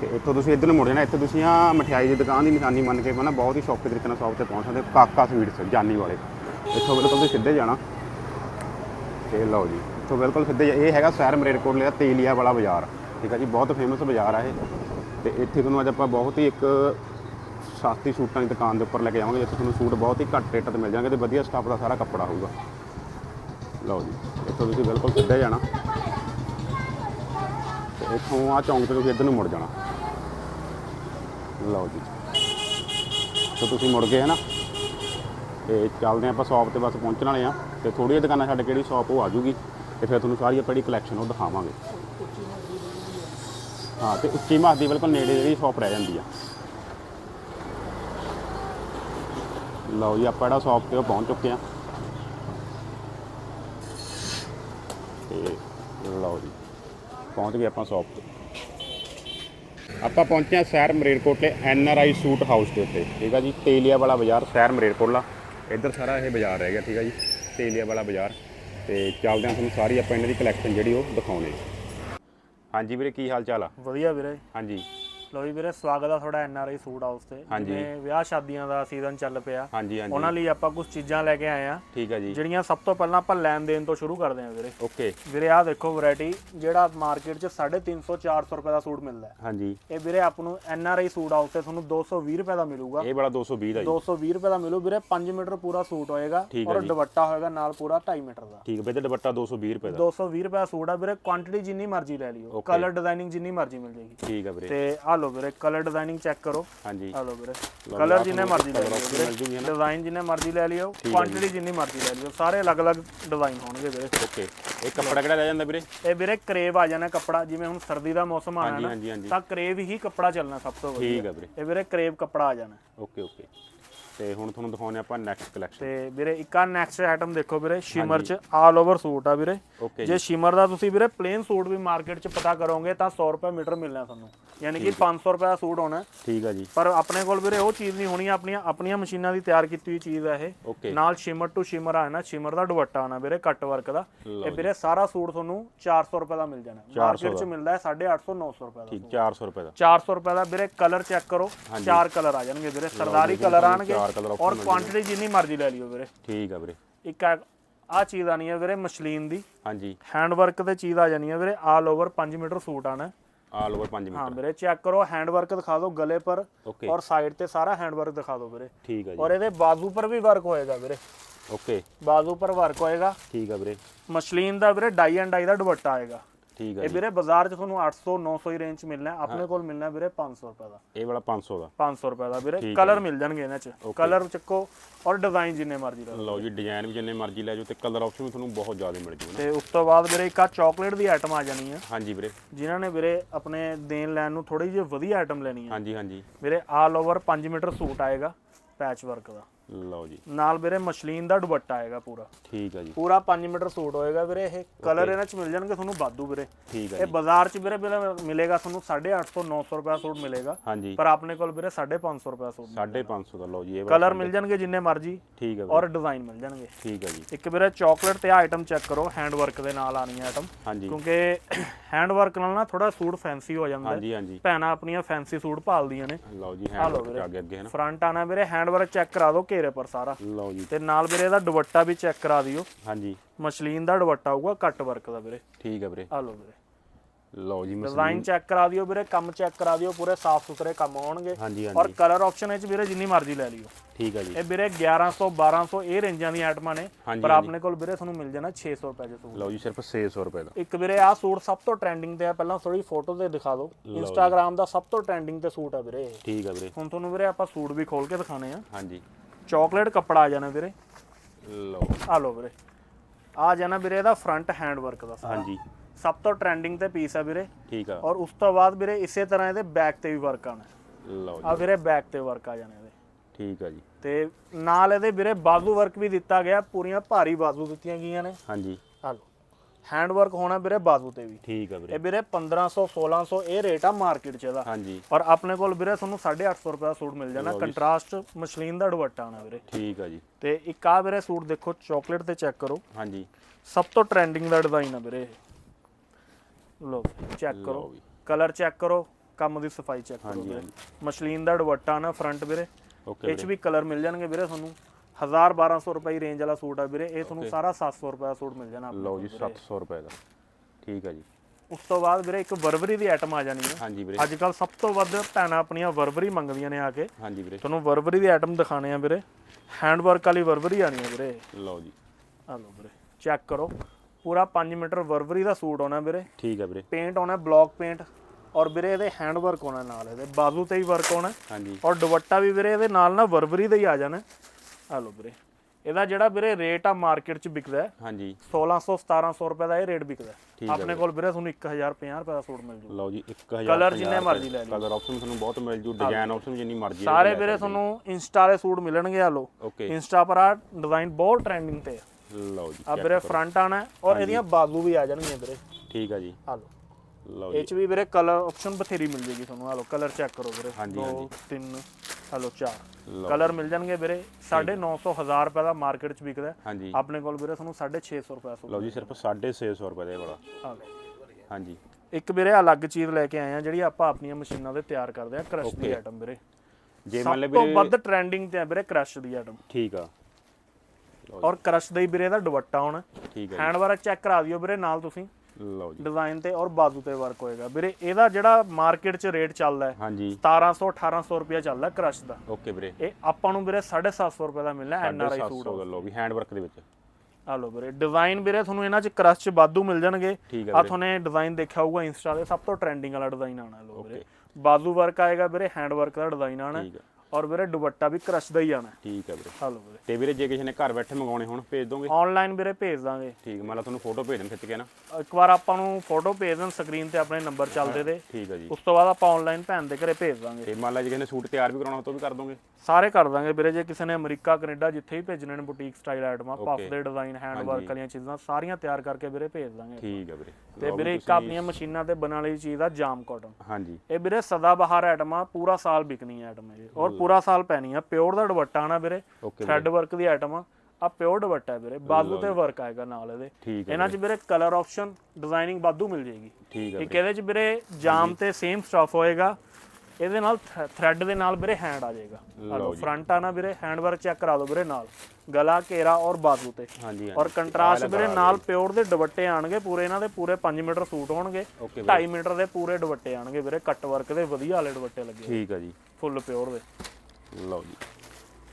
ਤੇ ਇੱਥੋਂ ਤੁਸੀਂ ਇੱਧਰ ਨੂੰ ਮੁੜ ਜਾਣਾ, ਇੱਥੇ ਤੁਸੀਂ ਆ ਮਠਿਆਈ ਦੀ ਦੁਕਾਨ ਦੀ ਨਿਸ਼ਾਨੀ ਮੰਨ ਕੇ ਪਹਿਲਾਂ ਬਹੁਤ ਹੀ ਸੌਖੇ ਤਰੀਕੇ ਨਾਲ ਸ਼ਾਪ ਤੇ ਪਹੁੰਚ ਸਕਦੇ ਹੋ। ਕਾਕਾ ਸਵੀਟਸ ਜਾਨੀ ਵਾਲੇ। ਇੱਥੋਂ ਬਿਲਕੁਲ ਤੁਸੀਂ ਸਿੱਧੇ ਜਾਣਾ। ਤੇ ਲਓ ਜੀ, ਇੱਥੋਂ ਬਿਲਕੁਲ ਸਿੱਧੇ ਇਹ ਹੈਗਾ ਸ਼ਹਿਰ ਮਰੇਟਕੋਟਲੇ ਦਾ ਤੇਲੀਆ ਵਾਲਾ ਬਾਜ਼ਾਰ। ਠੀਕ ਹੈ ਜੀ, ਬਹੁਤ ਫੇਮਸ ਬਾਜ਼ਾਰ ਆ ਇਹ। ਤੇ ਇੱਥੇ ਤੁਹਾਨੂੰ ਅੱਜ ਆਪਾਂ ਬਹੁਤ ਹੀ ਇੱਕ ਸਸਤੀ ਸੂਟਾਂ ਦੀ ਦੁਕਾਨ ਦੇ ਉੱਪਰ ਲੈ ਕੇ ਜਾਵਾਂਗੇ, ਜਿੱਥੇ ਤੁਹਾਨੂੰ ਸੂਟ ਬਹੁਤ ਹੀ ਘੱਟ ਰੇਟਾਂ ਤੇ ਮਿਲ ਜਾਣਗੇ ਤੇ ਵਧੀਆ ਸਟਾਫ ਦਾ ਸਾਰਾ ਕੱਪੜਾ ਹੋਊਗਾ। ਲਓ ਜੀ, ਇੱਥੋਂ ਤੁਸੀਂ ਬਿਲਕੁਲ ਸਿੱਧੇ ਜਾਣਾ। ਤੇ ਇੱਥੋਂ ਆ ਚੌਂਕ ਤੇ ਤੁਸੀਂ ਇੱਧਰ ਨੂੰ ਮੁੜ ਜਾਣਾ। ਲਓ ਜੀ। ਤੇ ਤੁਸੀਂ ਮੁੜ ਗਏ, ਹੈ ਨਾ? ਤੇ ਚੱਲਦੇ ਹਾਂ ਆਪਾਂ ਸ਼ਾਪ ਤੇ ਬਸ ਪਹੁੰਚਣ ਵਾਲੇ ਆ ਤੇ ਥੋੜ੍ਹੀਆਂ ਦੁਕਾਨਾਂ ਛੱਡ ਕਿਹੜੀ ਜਿਹੜੀ ਸ਼ਾਪ ਉਹ ਆ ਜੂਗੀ। ਤੇ ਫਿਰ ਤੁਹਾਨੂੰ ਸਾਰੀ ਆਪਣੀ ਕਲੈਕਸ਼ਨ ਉਹ ਦਿਖਾਵਾਂਗੇ। ਹਾਂ, ਤੇ ਉੱਚੀ ਮਾਸ ਦੀ ਬਿਲਕੁਲ ਨੇੜੇ ਜਿਹੜੀ ਸ਼ਾਪ ਰਹਿ ਜਾਂਦੀ ਆ। ਲਓ ਜੀ, ਆਪਾਂ ਜਿਹੜਾ ਸ਼ਾਪ ਤੇ ਉਹ ਪਹੁੰਚ ਚੁੱਕੇ ਆ ਤੇ ਲਓ ਜੀ, ਪਹੁੰਚ ਗਏ ਆਪਾਂ ਸ਼ਾਪ ਤੇ। ਆਪਾਂ ਪਹੁੰਚੇ ਹਾਂ ਸ਼ਹਿਰ ਮਰੇਰਕੋਟਲੇ N R I suit house ਦੇ ਉੱਤੇ ਠੀਕ ਆ ਜੀ? ਤੇਲੀਆ ਵਾਲਾ ਬਾਜ਼ਾਰ ਸ਼ਹਿਰ ਮਰੇਰਕੋਟਲਾ। ਇੱਧਰ ਸਾਰਾ ਇਹ ਬਾਜ਼ਾਰ ਰਹਿ ਗਿਆ ਠੀਕ ਆ ਜੀ? ਤੇਲੀਆ ਵਾਲਾ ਬਾਜ਼ਾਰ। ਤੇ ਚੱਲਦੇ ਹਾਂ ਤੁਹਾਨੂੰ ਸਾਰੀ ਆਪਾਂ ਇਹਨਾਂ ਦੀ ਕਲੈਕਸ਼ਨ ਜਿਹੜੀ ਉਹ ਦਿਖਾਉਣੇ ਹਾਂਜੀ ਵੀਰੇ ਕੀ ਹਾਲ ਚਾਲ ਆ? ਵਧੀਆ ਵੀਰੇ। ਹਾਂਜੀ। ਲੋ ਜੀ ਵੀਰੇ ਸਵਾਗਤ ਆ ਤੁਹਾਡਾ N R I suit house ਤੇ। ਹਾਂਜੀ। ਜਿਵੇਂ ਵਿਆਹ ਸ਼ਾਦੀਆਂ ਦਾ ਸੀਜ਼ਨ ਚੱਲ ਪਿਆ। ਹਾਂਜੀ ਹਾਂਜੀ। ਉਹਨਾਂ ਲਈ ਆਪਾਂ ਕੁਝ ਚੀਜ਼ਾਂ ਲੈ ਕੇ ਆਏ ਆ। ਠੀਕ ਆ ਜੀ। ਜਿਹੜੀਆਂ ਸਭ ਤੋਂ ਪਹਿਲਾਂ ਆਪਾਂ ਲੈਣ ਦੇਣ ਤੋਂ ਸ਼ੁਰੂ ਕਰਦੇ ਹਾਂ ਵੀਰੇ। ਓਕੇ। ਵੀਰੇ ਆਹ ਦੇਖੋ ਵੈਰਾਈਟੀ ਜਿਹੜਾ ਮਾਰਕੀਟ 'ਚ 350 400 ਰੁਪਏ ਦਾ ਸੂਟ ਮਿਲਦਾ ਹੈ। ਹਾਂਜੀ। ਇਹ ਵੀਰੇ ਆਪ ਨੂੰ N R I suit house ਤੇ ਤੁਹਾਨੂੰ 220 ਰੁਪਏ ਦਾ ਮਿਲੂਗਾ। ਇਹ ਵਾਲਾ 220 ਦਾ ਜੀ। 220 ਰੁਪਏ ਦਾ ਮਿਲੂ। ਵੀਰੇ 5 ਮੀਟਰ ਪੂਰਾ ਸੂਟ ਹੋਏਗਾ ਠੀਕ ਹੈ ਔਰ ਦੁਪੱਟਾ ਹੋਏਗਾ ਨਾਲ ਪੂਰਾ 2.5 ਮੀਟਰ ਦਾ। ਠੀਕ ਹੈ ਤੇ ਦੁਪੱਟਾ 220 ਰੁਪਏ ਦਾ। 220 ਰੁਪਏ ਦਾ ਸੂਟ ਆ ਵੀਰੇ। ਕੁਆਂਟੀਟੀ ਜਿੰਨੀ ਮਰਜ਼ੀ ਲੈ ਲਿਓ। ਕਲਰ ਡਿਜ਼ਾਈਨਿੰਗ ਜਿੰਨੀ ਮਰਜ਼ੀ ਮਿਲ ਜੇਗੀ ਠੀਕ ਆ ਵੀਰੇ। ਤੇ ਆ ਲਓ ਵੀਰੇ ਕਲਰ ਡਿਜ਼ਾਈਨਿੰਗ ਚੈੱਕ ਕਰੋ। ਹਾਂਜੀ। ਆ ਲਓ ਵੀਰੇ। ਕਲਰ ਜਿੰਨੇ ਮਰਜ਼ੀ ਲੈ ਲਿਓ। ਡਿਜ਼ਾਈਨ ਜਿੰਨੇ ਮਰਜ਼ੀ ਲੈ ਲਿਓ ਕੁਆਂਟੀਟੀ ਜਿੰਨੀ ਮਰਜ਼ੀ ਲੈ ਲਿਓ। ਸਾਰੇ ਅਲੱਗ-ਅਲੱਗ ਡਿਜ਼ਾਈਨ ਹੋਣਗੇ ਵੀਰੇ। ਓਕੇ। ਇਹ ਕੱਪੜਾ ਕਿਹੜਾ ਰਹਿ ਜਾਂਦਾ ਵੀਰੇ? ਇਹ ਵੀਰੇ ਕਰੇਵ ਆ ਜਾਣਾ ਕੱਪੜਾ ਜਿਵੇਂ ਹੁਣ ਸਰਦੀ ਦਾ ਮੌਸਮ ਆਣਾ ਨਾ ਤਾਂ ਕਰੇਵ ਹੀ ਕੱਪੜਾ ਚੱਲਣਾ ਸਭ ਤੋਂ ਵਧੀਆ। ਠੀਕ ਆ ਵੀਰੇ। ਇਹ ਵੀਰੇ ਕਰੇਵ ਕੱਪੜਾ ਆ ਜਾਣਾ। Okay okay. ਤੇ ਹੁਣ ਤੁਹਾਨੂੰ ਦਿਖਾਉਂਦੇ ਆਪਾਂ ਨੈਕਸਟ ਕਲੈਕਸ਼ਨ ਤੇ ਵੀਰੇ ਇੱਕ ਆ ਨੈਕਸਟ ਆਈਟਮ ਦੇਖੋ ਵੀਰੇ ਸ਼ਿਮਰ ਚ ਆਲ ਓਵਰ ਸੂਟ ਆ ਵੀਰੇ। ਜੇ ਸ਼ਿਮਰ ਦਾ ਤੁਸੀਂ ਵੀਰੇ ਪਲੇਨ ਸੂਟ ਵੀ ਮਾਰਕੀਟ ਚ ਪਤਾ ਕਰੋਗੇ ਤਾਂ 100 ਰੁਪਏ ਮੀਟਰ ਮਿਲਣਾ ਤੁਹਾਨੂੰ। ਯਾਨੀ ਕਿ 500 ਰੁਪਏ ਦਾ ਸੂਟ ਹੋਣਾ ਠੀਕ ਆ ਜੀ। ਪਰ ਆਪਣੇ ਕੋਲ ਵੀਰੇ ਉਹ ਚੀਜ਼ ਨਹੀਂ ਹੋਣੀ ਆਪਣੀਆਂ ਆਪਣੀਆਂ ਮਸ਼ੀਨਾਂ ਦੀ ਤਿਆਰ ਕੀਤੀ ਹੋਈ ਚੀਜ਼ ਹੈ ਇਹ। ਨਾਲ ਸ਼ਿਮਰ ਟੂ ਸ਼ਿਮਰ ਆਣਾ ਸ਼ਿਮਰ ਦਾ ਦੁਪੱਟਾ ਆਣਾ ਵੀਰੇ ਕੱਟ ਵਰਕ ਦਾ। ਇਹ ਵੀਰੇ ਸਾਰਾ ਸੂਟ ਤੁਹਾਨੂੰ 400 ਰੁਪਏ ਦਾ ਮਿਲ ਜਾਣਾ। ਮਾਰਕੀਟ 'ਚ ਮਿਲਦਾ ਹੈ 850 900 ਰੁਪਏ ਦਾ ਠੀਕ 400 ਰੁਪਏ ਦਾ। 400 ਰੁਪਏ ਦਾ ਵੀਰੇ ਕਲਰ ਚੈੱਕ ਕਰੋ। ਚਾਰ ਕਲਰ ਆ ਜਾਣਗੇ ਵੀਰੇ। ਸਰਦਾਰੀ ਕਲਰ ਆਣਗੇ ਔਰ ਕੁਆਂਟੀਟੀ ਜਿੰਨੀ ਮਰਜ਼ੀ ਲੈ ਲਿਓ ਵੀਰੇ। ਠੀਕ ਆ ਵੀਰੇ। ਇੱਕ ਆ ਚੀਜ਼ ਆਣੀ ਹੈ ਵੀਰੇ ਮਸ਼ਲੀਨ ਦੀ। ਹਾਂਜੀ। ਹੈਂਡ ਵਰਕ ਤੇ ਚੀਜ਼ ਆ ਜਾਣੀ ਹੈ ਵੀਰੇ। ਆਲ ਓਵਰ 5 ਮੀਟਰ ਸੂਟ ਆਣਾ। ਆਲ ਓਵਰ 5 ਹਾਂ ਮੀਟਰ। ਵੀਰੇ ਚੈੱਕ ਕਰੋ ਹੈਂਡ ਵਰਕ ਦਿਖਾ ਦਿਓ ਗਲੇ ਪਰ ਓਕੇ ਔਰ ਸਾਈਡ ਤੇ ਸਾਰਾ ਹੈਂਡ ਵਰਕ ਦਿਖਾ ਦਿਓ ਵੀਰੇ। ਠੀਕ ਆ ਜੀ। ਔਰ ਇਹਦੇ ਬਾਜ਼ੂ ਪਰ ਵੀ ਵਰਕ ਹੋਏਗਾ ਵੀਰੇ। ਓਕੇ ਬਾਜ਼ੂ ਪਰ ਵਰਕ ਹੋਏਗਾ। ਠੀਕ ਆ ਵੀਰੇ। ਮਸ਼ਲੀਨ ਦਾ ਵੀਰੇ ਡਾਈ ਐਂਡ ਡਾਈ ਦਾ ਦੁਪੱਟਾ ਆਏਗਾ। ਠੀਕ ਆ ਇਹ ਵੀਰੇ ਬਾਜ਼ਾਰ 'ਚ ਤੁਹਾਨੂੰ 800 900 ਹੀ ਰੇਂਜ 'ਚ ਮਿਲਣਾ ਹੈ। ਆਪਣੇ ਕੋਲ ਮਿਲਣਾ ਵੀਰੇ 500 ਰੁਪਏ ਦਾ। ਇਹ ਵਾਲਾ 500 ਦਾ। 500 ਰੁਪਏ ਦਾ ਵੀਰੇ। ਕਲਰ ਮਿਲ ਜਾਣਗੇ ਇਹਨਾਂ 'ਚ। ਕਲਰ ਚੱਕੋ ਔਰ ਡਿਜ਼ਾਈਨ ਜਿੰਨੇ ਮਰਜ਼ੀ ਲਓ। ਲਓ ਜੀ ਡਿਜ਼ਾਈਨ ਵੀ ਜਿੰਨੇ ਮਰਜ਼ੀ ਲੈ ਜਾਓ ਤੇ ਕਲਰ ਆਪਸ਼ਨ ਵੀ ਤੁਹਾਨੂੰ ਬਹੁਤ ਜ਼ਿਆਦਾ ਮਿਲ ਜੂਗਾ ਤੇ ਉਸ ਤੋਂ ਬਾਅਦ ਵੀਰੇ ਇੱਕ ਆ ਚਾਕਲੇਟ ਦੀ ਆਈਟਮ ਆ ਜਾਣੀ ਹੈ ਹਾਂਜੀ ਵੀਰੇ। ਜਿਨ੍ਹਾਂ ਨੇ ਵੀਰੇ ਆਪਣੇ ਦੇਣ ਲੈਣ ਨੂੰ ਥੋੜੀ ਜਿਹੀ ਵਧੀਆ ਆਈਟਮ ਲੈਣੀ ਹੈ ਹਾਂਜੀ ਹਾਂਜੀ। ਵੀਰੇ ਆਲ ਓਵਰ 5 ਮੀਟਰ ਸੂਟ ਆਏਗਾ ਪੈਚ ਵਰਕ ਦਾ। ਲਓ ਜੀ। ਨਾਲ ਵੀਰੇ ਮਸ਼ਲੀਨ ਦਾ ਦੁਪੱਟਾ ਆਏਗਾ ਪੂਰਾ। ਠੀਕ ਆ ਜੀ। ਪੂਰਾ 5 ਮੀਟਰ ਸੂਟ ਹੋਏਗਾ ਵੀਰੇ ਇਹ ਕਲਰ ਇਹਨਾਂ 'ਚ ਮਿਲ ਜਾਣਗੇ ਤੁਹਾਨੂੰ ਵਾਧੂ ਵੀਰੇ। ਠੀਕ ਆ ਇਹ ਬਾਜ਼ਾਰ 'ਚ ਵੀਰੇ ਮਿਲੇਗਾ ਤੁਹਾਨੂੰ 850 900 ਰੁਪਏ ਸੂਟ ਮਿਲੇਗਾ। ਪਰ ਆਪਣੇ ਕੋਲ ਵੀਰੇ 550 ਰੁਪਏ ਸੂਟ 550 ਦਾ ਲਓ ਜੀ ਇਹ ਕਲਰ ਮਿਲ ਜਾਣਗੇ ਜਿੰਨੇ ਮਰਜ਼ੀ ਠੀਕ ਆ ਔਰ ਡਿਜ਼ਾਈਨ ਮਿਲ ਜਾਣਗੇ। ਠੀਕ ਆ ਜੀ। ਇੱਕ ਵੀਰੇ ਚਾਕਲੇਟ ਤੇ ਆਈਟਮ ਚੈੱਕ ਕਰੋ ਹੈਂਡ ਵਰਕ ਦੇ ਨਾਲ ਆਣੀ ਆਈਟਮ ਕਿਉਂਕਿ ਹੈਂਡ ਵਰਕ ਨਾਲ ਨਾ ਥੋੜਾ ਸੂਟ ਫੈਂਸੀ ਹੋ ਜਾਂਦਾ। ਹੈ। ਹਾਂਜੀ ਹਾਂਜੀ। ਭੈਣਾਂ ਆਪਣੀਆਂ ਫੈਂਸੀ ਸੂਟ ਭਾਲਦੀਆਂ ਨੇ। ਲਓ ਜੀ ਹੈਂਡ ਵਰਕ ਅੱਗੇ ਅੱਗੇ ਹੈ ਨਾ? ਫਰੰਟ ਆਣਾ ਵੀਰੇ ਹੈਂਡ ਵਰਕ ਚੈੱਕ ਕਰਾ ਦਿਓ ਘੇਰੇ ਪਰ ਸਾਰਾ। ਲਓ ਜੀ। ਤੇ ਨਾਲ ਵੀਰੇ ਇਹਦਾ ਦੁਪੱਟਾ ਵੀ ਚੈੱਕ ਕਰਾ ਦਿਓ। ਹਾਂਜੀ। ਮਸ਼ਲੀਨ ਦਾ ਦੁਪੱਟਾ ਆਊਗਾ ਕੱਟ ਵਰਕ ਦਾ ਵੀਰੇ। ਠੀਕ ਆ ਵੀਰੇ। ਆ ਲਓ ਵੀਰੇ। ਲਓ ਜੀ ਡਿਜ਼ਾਈਨ ਚੈੱਕ ਕਰਾ ਦਿਓ ਵੀਰੇ ਕੰਮ ਚੈੱਕ ਕਰਾ ਦਿਓ ਪੂਰੇ ਸਾਫ਼ ਸੁਥਰੇ ਕੰਮ ਆਉਣਗੇ ਹਾਂਜੀ ਔਰ ਕਲਰ ਆਪਸ਼ਨ ਵਿੱਚ ਵੀਰੇ ਜਿੰਨੀ ਮਰਜ਼ੀ ਲੈ ਲਿਓ। ਠੀਕ ਆ ਜੀ। ਇਹ ਵੀਰੇ 1100 1200 ਇਹ ਰੇਂਜਾਂ ਦੀਆਂ ਆਈਟਮਾਂ ਨੇ। ਪਰ ਆਪਣੇ ਕੋਲ ਵੀਰੇ ਤੁਹਾਨੂੰ ਮਿਲ ਜਾਣਾ 600 ਰੁਪਏ ਦੇ ਸੂਟ। ਲਓ ਜੀ ਸਿਰਫ 600 ਰੁਪਏ ਦਾ। ਇੱਕ ਵੀਰੇ ਆਹ ਸੂਟ ਸਭ ਤੋਂ ਟ੍ਰੈਂਡਿੰਗ ਤੇ ਆ ਪਹਿਲਾਂ ਥੋੜੀ ਫੋਟੋ ਤੇ ਦਿਖਾ ਦਿਓ। ਇੰਸਟਾਗ੍ਰam ਦਾ ਸਭ ਤੋਂ ਟ੍ਰੈਂਡਿੰਗ ਤੇ ਸੂਟ ਆ ਵੀਰੇ। ਠੀਕ ਆ ਵੀਰੇ। ਹੁਣ ਤੁਹਾਨੂੰ ਵੀਰੇ ਆਪਾਂ ਸੂਟ ਵੀ ਖੋਲ ਕੇ ਦਿਖਾਣੇ ਆ। ਹਾਂਜੀ। ਚਾਕਲੇਟ ਕੱਪੜਾ ਆ ਜਾਣਾ ਵੀਰੇ। ਲਓ। ਆ ਲਓ ਵੀਰੇ। ਆ ਜਾਣਾ ਵੀਰੇ ਇਹਦਾ ਫਰੰਟ ਹੈਂਡ ਵਰਕ ਦਾ ਸਾਰਾ। ਹਾਂਜੀ। ਸਭ ਤੋਂ ਟ੍ਰੈਂਡਿੰਗ ਤੇ ਪੀਸ ਆ ਵੀਰੇ। ਠੀਕ ਆ। ਔਰ ਉਸ ਤੋਂ ਬਾਅਦ ਵੀਰੇ ਇਸੇ ਤਰ੍ਹਾਂ ਇਹਦੇ ਬੈਕ ਤੇ ਵੀ ਵਰਕ ਆਣਾ ਲਓ ਜੀ। ਆ ਵੀਰੇ ਬੈਕ ਤੇ ਵਰਕ ਆ ਜਾਣਾ ਇਹਦੇ। ਠੀਕ ਆ ਜੀ। ਤੇ ਨਾਲ ਇਹਦੇ ਵੀਰੇ ਬਾਜ਼ੂ ਵਰਕ ਵੀ ਦਿੱਤਾ ਗਿਆ। ਪੂਰੀਆਂ ਭਾਰੀ ਬਾਜ਼ੂ ਦਿੱਤੀਆਂ ਗਈਆਂ ਨੇ। ਹਾਂਜੀ। ਆ ਲਓ। ਹੈਂਡ ਵਰਕ ਹੋਣਾ ਵੀਰੇ ਬਾਜ਼ੂ ਤੇ ਵੀ। ਠੀਕ ਆ ਵੀਰੇ। ਇਹ ਵੀਰੇ 1500 1600 ਇਹ ਰੇਟ ਆ ਮਾਰਕੀਟ 'ਚ ਇਹਦਾ। ਹਾਂਜੀ। ਔਰ ਆਪਣੇ ਕੋਲ ਵੀਰੇ ਤੁਹਾਨੂੰ 850 ਰੁਪਏ ਦਾ ਸੂਟ ਮਿਲ ਜਾਣਾ। ਕੰਟਰਾਸਟ ਮਸ਼ਲੀਨ ਦਾ ਦੁਪੱਟਾ ਆਣਾ ਵੀਰੇ। ਠੀਕ ਆ ਜੀ। ਤੇ ਇੱਕ ਆ ਵੀਰੇ ਸੂਟ ਦੇਖੋ ਚਾਕਲੇਟ ਤੇ ਚੈੱਕ ਕਰੋ। ਹਾਂਜੀ। ਸਭ ਤੋਂ ਟ੍ਰੈਂਡਿੰਗ ਦਾ ਡਿਜ਼ਾਈਨ ਆ ਵੀਰੇ ਇਹ। ਲੋ ਚੈੱਕ ਕਰੋ। ਕਲਰ ਚੈੱਕ ਕਰੋ ਕੰਮ ਦੀ ਸਫ਼ਾਈ ਚੈੱਕ ਕਰੋ ਵੀਰੇ। ਮਸ਼ਲੀਨ ਦਾ ਦੁਪੱਟਾ ਨਾ ਫਰੰਟ ਵੀਰੇ। ਓਕੇ ਇਹ ਚ ਵੀ ਕਲਰ ਮਿਲ ਜਾਣਗੇ ਵੀਰੇ ਤੁਹਾਨੂੰ। 1000 1200 ਰੁਪਏ ਦੀ ਰੇਂਜ ਵਾਲਾ ਸੂਟ ਆ ਵੀਰੇ ਇਹ ਤੁਹਾਨੂੰ ਸਾਰਾ 700 ਰੁਪਏ ਦਾ ਸੂਟ ਮਿਲ ਜਾਣਾ ਲਓ ਜੀ ਕੋਲ ਵੀਰੇ। 700 ਰੁਪਏ ਦਾ। ਠੀਕ ਆ ਜੀ। ਉਸ ਤੋਂ ਬਾਅਦ ਵੀਰੇ ਇੱਕ ਵਰਵਰੀ ਦੀ ਆਈਟਮ ਆ ਜਾਣੀ ਹੈ। ਹਾਂਜੀ ਵੀਰੇ। ਅੱਜ ਕੱਲ ਸਭ ਤੋਂ ਵੱਧ ਭੈਣਾਂ ਆਪਣੀਆਂ ਵਰਵਰੀ ਮੰਗਦੀਆਂ ਨੇ ਆ ਕੇ। ਹਾਂਜੀ ਵੀਰੇ। ਤੁਹਾਨੂੰ ਵਰਵਰੀ ਦੀ ਆਈਟਮ ਦਿਖਾਣੇ ਆ ਵੀਰੇ। ਹੈਂਡ ਵਰਕ ਵਾਲੀ ਵਰਵਰੀ ਆਣੀ ਹੈ ਵੀਰੇ। ਲਓ ਜੀ। ਆ ਲਓ ਵੀਰੇ ਚੈੱਕ ਕਰੋ। ਪੂਰਾ 5 ਮੀਟਰ ਵਰਵਰੀ ਦਾ ਸੂਟ ਆਉਣਾ ਵੀਰੇ। ਠੀਕ ਆ ਵੀਰੇ। ਪੇਂਟ ਆਉਣਾ ਬਲੌਕ ਪੇਂਟ ਔਰ ਵੀਰੇ ਇਹਦੇ ਹੈਂਡ ਵਰਕ ਹੋਣਾ ਨਾਲ ਇਹਦੇ ਬਾਜ਼ੂ ਤੇ ਹੀ ਵਰਕ ਹੋਣਾ ਹਾਂਜੀ। ਔਰ ਦੁਪੱਟਾ ਵੀ ਵੀਰੇ ਇਹਦੇ ਨਾਲ ਨਾ ਵਰਵਰੀ ਦਾ ਹੀ ਆ ਜਾਣਾ। ਆ ਲਓ ਵੀਰੇ। ਇਹਦਾ ਜਿਹੜਾ ਵੀਰੇ ਰੇਟ ਆ ਮਾਰਕੀਟ 'ਚ ਵਿਕਦਾ ਹੈ ਹਾਂਜੀ। 1600 1700 ਰੁਪਏ ਦਾ ਇਹ ਰੇਟ ਵਿਕਦਾ ਹੈ। ਠੀਕ ਹੈ ਆਪਣੇ ਕੋਲ ਵੀਰੇ ਤੁਹਾਨੂੰ 1050 ਰੁਪਏ ਦਾ ਸੂਟ ਮਿਲ ਜੂ। ਲਓ ਜੀ 1000 Colour ਜਿੰਨੇ ਮਰਜ਼ੀ ਲੈ ਲਓ। ਕਲਰ ਆਪਸ਼ਨ ਤੁਹਾਨੂੰ ਬਹੁਤ ਮਿਲ ਜੂ ਡਿਜ਼ਾਈਨ ਆਪਸ਼ਨ ਜਿੰਨੀ ਮਰਜ਼ੀ ਲੈ ਸਾਰੇ ਲਓ। ਵੀਰੇ ਤੁਹਾਨੂੰ ਇੰਸਟਾ ਵਾਲੇ ਸੂਟ ਮਿਲਣਗੇ ਆ ਓਕੇ ਇੰਸਟਾ ਪਰ ਆ ਡਿਜ਼ਾਈਨ ਬਹੁਤ ਟ੍ਰੈਂਡਿੰਗ ਤੇ ਆ। ਲਓ ਜੀ ਆ ਵੀਰੇ ਫਰੰਟ ਆਣਾ ਹੈ ਔਰ ਇਹਦੀਆਂ ਬਾਜ਼ੂ ਵੀ ਆ ਜਾਣਗੀਆਂ ਵੀਰੇ। ਠੀਕ ਆ ਜੀ। ਆ ਲਓ ਲਓ ਇਹ ਜੀ ਚ ਵੀ ਵੀਰੇ ਕਲਰ ਆਪਸ਼ਨ ਬਥੇਰੀ ਮਿਲ ਜੇਗੀ ਤੁਹਾਨੂੰ ਆ ਲਓ ਕਲਰ ਚੈੱਕ ਕਰੋ ਵੀਰੇ। ਹਾਂਜੀ, 2 ਹਾਂਜੀ। 3 ਆ ਲਓ 4 ਲਓ। ਕਲਰ ਮਿਲ ਜਾਣਗੇ ਵੀਰੇ। 950 1000 ਰੁਪਏ ਦਾ ਮਾਰਕੀਟ 'ਚ ਵਿਕਦਾ ਹੈ। ਹਾਂਜੀ। ਆਪਣੇ ਕੋਲ ਵੀਰੇ ਤੁਹਾਨੂੰ 650 ਰੁਪਏ ਦਾ ਸੂਟ ਲਓ ਜੀ ਸਿਰਫ 650 ਰੁਪਏ ਦੇ ਵਾਲਾ। ਆ ਲਓ ਹਾਂਜੀ। ਇੱਕ ਵੀਰੇ ਅਲੱਗ ਚੀਜ਼ ਲੈ ਕੇ ਆਏ ਆ ਜਿਹੜੀ ਆਪਾਂ ਆਪਣੀਆਂ ਮਸ਼ੀਨਾਂ ਤੇ ਤਿਆਰ ਕਰਦੇ ਆ ਕ੍ਰਸ਼ ਦੀ ਆਈਟਮ ਵੀਰੇ। ਜੇ ਮੰਨ ਸਭ ਲਓ ਤੋਂ ਵੀਰੇ ਵੱਧ ਟ੍ਰੈਂਡਿੰਗ ਤੇ ਆ ਵੀਰੇ ਕ੍ਰਸ਼ ਦੀ ਆਈਟਮ ਠੀਕ ਆ। ਔਰ ਕ੍ਰਸ਼ ਦਾ ਹੀ ਵੀਰੇ ਦਾ ਦੁਪੱਟਾ ਹੋਣਾ। ਠੀਕ ਆ ਹੈਂਡ ਵਰਕ ਚੈੱਕ ਕਰਾ ਦਿਓ ਵੀਰੇ ਨਾਲ ਤੁਸੀਂ। ਲਓ ਜੀ। ਡਿਜ਼ਾਈਨ ਤੇ ਔਰ ਬਾਜ਼ੂ ਤੇ ਵਰਕ ਹੋਏਗਾ। ਵੀਰੇ ਇਹਦਾ ਜਿਹੜਾ ਮਾਰਕੀਟ 'ਚ ਰੇਟ ਚੱਲਦਾ ਹੈ ਹਾਂਜੀ। 1700 1800 ਰੁਪਏ ਚੱਲਦਾ ਕ੍ਰਸ਼ ਦਾ। ਓਕੇ ਵੀਰੇ। ਇਹ ਆਪਾਂ ਨੂੰ ਵੀਰੇ 750 ਰੁਪਏ ਦਾ ਮਿਲਣਾ ਐਨ ਆਰ ਆਈ ਸੂਟ 750 ਦਾ ਲਓ ਵੀ ਹੈਂਡ ਵਰਕ ਦੇ ਵਿੱਚ। ਆ ਲਓ ਵੀਰੇ ਡਿਜ਼ਾਈਨ ਵੀਰੇ ਤੁਹਾਨੂੰ ਇਹਨਾਂ 'ਚ ਕ੍ਰਸ਼ 'ਚ ਵਾਧੂ ਮਿਲ ਜਾਣਗੇ। ਆ ਤੁਹਾਨੂੰ ਡਿਜ਼ਾਈਨ ਦੇਖਿਆ ਹੋਊਗਾ ਇੰਸਟਾ ਤੇ ਸਭ ਤੋਂ ਟ੍ਰੈਂਡਿੰਗ ਵਾਲਾ ਡਿਜ਼ਾਈਨ ਆਣਾ ਲੋ ਵੀਰੇ। ਬਾਜ਼ੂ ਵਰਕ ਆਏਗਾ ਵੀਰੇ ਹੈਂਡ ਵਰਕ ਦਾ ਡਿਜ਼ਾਈਨ ਆਣਾ ਔਰ ਵੀਰੇ ਦੁਪੱਟਾ ਵੀ ਕ੍ਰਸ਼ ਦਾ ਹੀ ਆਣਾ ਠੀਕ ਆ ਵੀਰੇ। ਲਓ ਵੀਰੇ। ਤੇ ਵੀਰੇ ਜੇ ਕਿਸੇ ਨੇ ਘਰ ਬੈਠੇ ਮੰਗਾਉਣੇ ਹੋਣ ਭੇਜ ਦੋਗੇ? ਆਨਲਾਈਨ ਵੀਰੇ ਭੇਜ ਦਾਂਗੇ। ਠੀਕ ਮੰਨ ਲਾ ਤੁਹਾਨੂੰ ਫੋਟੋ ਭੇਜ ਦੇਣ ਖਿੱਚ ਕੇ ਨਾ। ਇੱਕ ਵਾਰ ਆਪਾਂ ਨੂੰ ਫੋਟੋ ਭੇਜ ਦੇਣ ਸਕਰੀਨ ਤੇ ਆਪਣੇ ਨੰਬਰ ਚੱਲਦੇ ਤੇ। ਠੀਕ ਆ ਜੀ। ਉਸ ਤੋਂ ਬਾਅਦ ਆਪਾਂ ਆਨਲਾਈਨ ਭੈਣ ਦੇ ਘਰੇ ਭੇਜ ਦਾਂਗੇ। ਤੇ ਮੰਨ ਲਾ ਜੇ ਕਿਸੇ ਨੇ ਸੂਟ ਤਿਆਰ ਵੀ ਕਰਾਉਣਾ ਹੋ ਤਾਂ ਵੀ ਕਰ ਦੋਗੇ। ਸਾਰੇ ਕਰ ਦਾਂਗੇ ਵੀਰੇ ਜੇ ਕਿਸੇ ਨੇ ਅਮਰੀਕਾ ਕੈਨੇਡਾ ਜਿੱਥੇ ਵੀ ਭੇਜਣੇ ਨੇ ਬੁਟੀਕ ਸਟਾਈਲ ਆਈਟਮਾਂ ਪਫ ਦੇ ਡਿਜ਼ਾਈਨ ਹੈਂਡ ਵਰਕ ਵਾਲੀਆਂ ਚੀਜ਼ਾਂ ਸਾਰੀਆਂ ਤਿਆਰ ਕਰਕੇ ਵੀਰੇ ਭੇਜ ਦਾਂਗੇ ਠੀਕ ਹੈ ਵੀਰੇ। ਤੇ ਵੀਰੇ ਇੱਕ ਆਪਣੀਆਂ ਮਸ਼ੀਨਾਂ ਤੇ ਬਣਨ ਵਾਲੀ ਚੀਜ਼ ਆ ਜਾਮ ਕਾਟਨ ਹਾਂਜੀ। ਇਹ ਵੀਰੇ ਸਦਾ ਬਹਾਰ ਆਈਟਮਾਂ ਪੂਰਾ ਸਾਲ ਵਿਕਣੀ ਹੈ ਆਈਟਮ ਇਹ ਔਰ ਪੂਰਾ ਸਾਲ ਪੈਣੀ ਆ। ਪਿਓਰ ਦਾ ਦੁਪੱਟਾ ਨਾ ਵੀਰੇ ਥ੍ਰੈਡ ਵਰਕ ਦੀ ਆਈਟਮ ਆ। ਆ ਪਿਓਰ ਦੁਪੱਟਾ ਹੈ ਵੀਰੇ ਬਾਜ਼ੂ ਤੇ ਵਰਕ ਆਏਗਾ ਨਾਲ ਇਹਦੇ। ਇਹਨਾਂ 'ਚ ਵੀਰੇ ਕਲਰ ਆਪਸ਼ਨ ਡਿਜ਼ਾਈਨਿੰਗ ਬਾਦੂ ਮਿਲ ਜੇਗੀ ਠੀਕ ਹੈ ਇਹਦੇ 'ਚ ਵੀਰੇ ਜਾਮ ਤੇ ਸੇਮ ਸਟਫ ਹੋਏਗਾ। ਇਹਦੇ ਨਾਲ ਥ੍ਰੈਡ ਦੇ ਨਾਲ ਵੀਰੇ ਹੈਂਡ ਆ ਜਾਏਗਾ। ਹਲੋ ਫਰੰਟ ਆ ਨਾ ਵੀਰੇ ਹੈਂਡ ਵਰਕ ਚੈੱਕ ਕਰਾ ਦਿਓ ਵੀਰੇ ਨਾਲ। ਗਲਾ ਘੇਰਾ ਔਰ ਬਾਜ਼ੂ ਤੇ। ਹਾਂਜੀ ਔਰ ਕੰਟਰਾਸਟ ਵੀਰੇ ਨਾਲ ਪਿਓਰ ਦੇ ਦੁਪੱਟੇ ਆਣਗੇ ਪੂਰੇ ਇਹਨਾਂ ਦੇ ਪੂਰੇ 5 ਮੀਟਰ ਸੂਟ ਹੋਣਗੇ। ਓਕੇ 2.5 ਮੀਟਰ ਦੇ ਪੂਰੇ ਦੁਪੱਟੇ ਆਣਗੇ ਵੀਰੇ ਕੱਟ ਵਰਕ ਦੇ ਵਧੀਆ ਵਾਲੇ ਦੁਪੱਟੇ ਲੱਗੇ ਠੀਕ ਹੈ ਜੀ। ਫੁੱਲ ਪਿਓਰ ਦੇ। ਲਓ ਜੀ।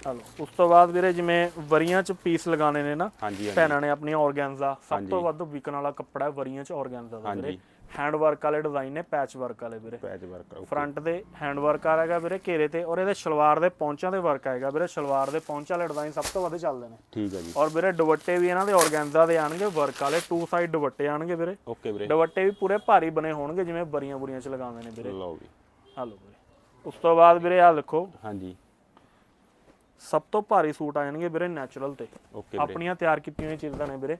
ਹਲੋ ਉਸ ਤੋਂ ਬਾਅਦ ਵੀਰੇ ਜਿਵੇਂ ਵਰੀਆਂ 'ਚ ਪੀਸ ਲਗਾਣੇ ਨੇ ਨਾ ਭੈਣਾਂ ਨੇ ਆਪਣੀਆਂ ਆਰਗੈਂਜ਼ਾ ਸਭ ਤੋਂ ਵੱਧ ਵਿਕਣ ਵਾਲਾ ਕੱਪੜਾ ਹੈ ਵਰੀਆਂ 'ਚ ਆਰਗੈਂਜ਼ਾ ਦਾ ਵੀਰੇ। ਹੈਂਡ ਵਰਕ ਵਾਲੇ ਡਿਜ਼ਾਈਨ ਨੇ ਪੈਚ ਵਰਕ ਵਾਲੇ ਵੀਰੇ। ਪੈਚ ਵਰਕ ਫਰੰਟ ਦੇ ਹੈਂਡ ਵਰਕ ਆਏਗਾ ਵੀਰੇ ਘੇਰੇ ਤੇ ਔਰ ਇਹਦੇ ਸ਼ਲਵਾਰ ਦੇ ਪੌਂਚਾਂ ਦੇ ਵਰਕ ਆਏਗਾ ਵੀਰੇ। ਸ਼ਲਵਾਰ ਦੇ ਪੌਂਚਾਂ ਵਾਲੇ ਡਿਜ਼ਾਈਨ ਸਭ ਤੋਂ ਵੱਧ ਚੱਲਦੇ ਨੇ। ਠੀਕ ਹੈ ਜੀ। ਔਰ ਵੀਰੇ ਦੁਪੱਟੇ ਵੀ ਇਹਨਾਂ ਦੇ ਆਰਗੈਂਜ਼ਾ ਦੇ ਆਣਗੇ ਵਰਕ ਵਾਲੇ ਟੂ ਸਾਈਡ ਦੁਪੱਟੇ ਆਣਗੇ ਵੀਰੇ। ਓਕੇ ਵੀਰੇ। ਦੁਪੱਟੇ ਵੀ ਪੂਰੇ ਭਾਰੀ ਬਣੇ ਹੋਣਗੇ ਜਿਵੇਂ ਬਰੀਆਂ ਬੁਰੀਆਂ ਚ ਲਗਾਉਂਦੇ ਨੇ ਵੀਰੇ। ਲਓ ਜੀ। ਆ ਲਓ ਵੀਰੇ। ਉਸ ਤੋਂ ਬਾਅਦ ਵੀਰੇ ਆ ਦੇਖੋ। ਹਾਂਜੀ। ਸਭ ਤੋਂ ਭਾਰੀ ਸੂਟ ਆ ਜਾਣਗੇ ਵੀਰੇ ਨੈਚੁਰਲ ਤੇ। ਆਪਣੀਆਂ ਤਿਆਰ ਕੀਤੀਆਂ ਹੋਈਆਂ ਚੀਜ਼ਾਂ ਨੇ ਵੀਰੇ।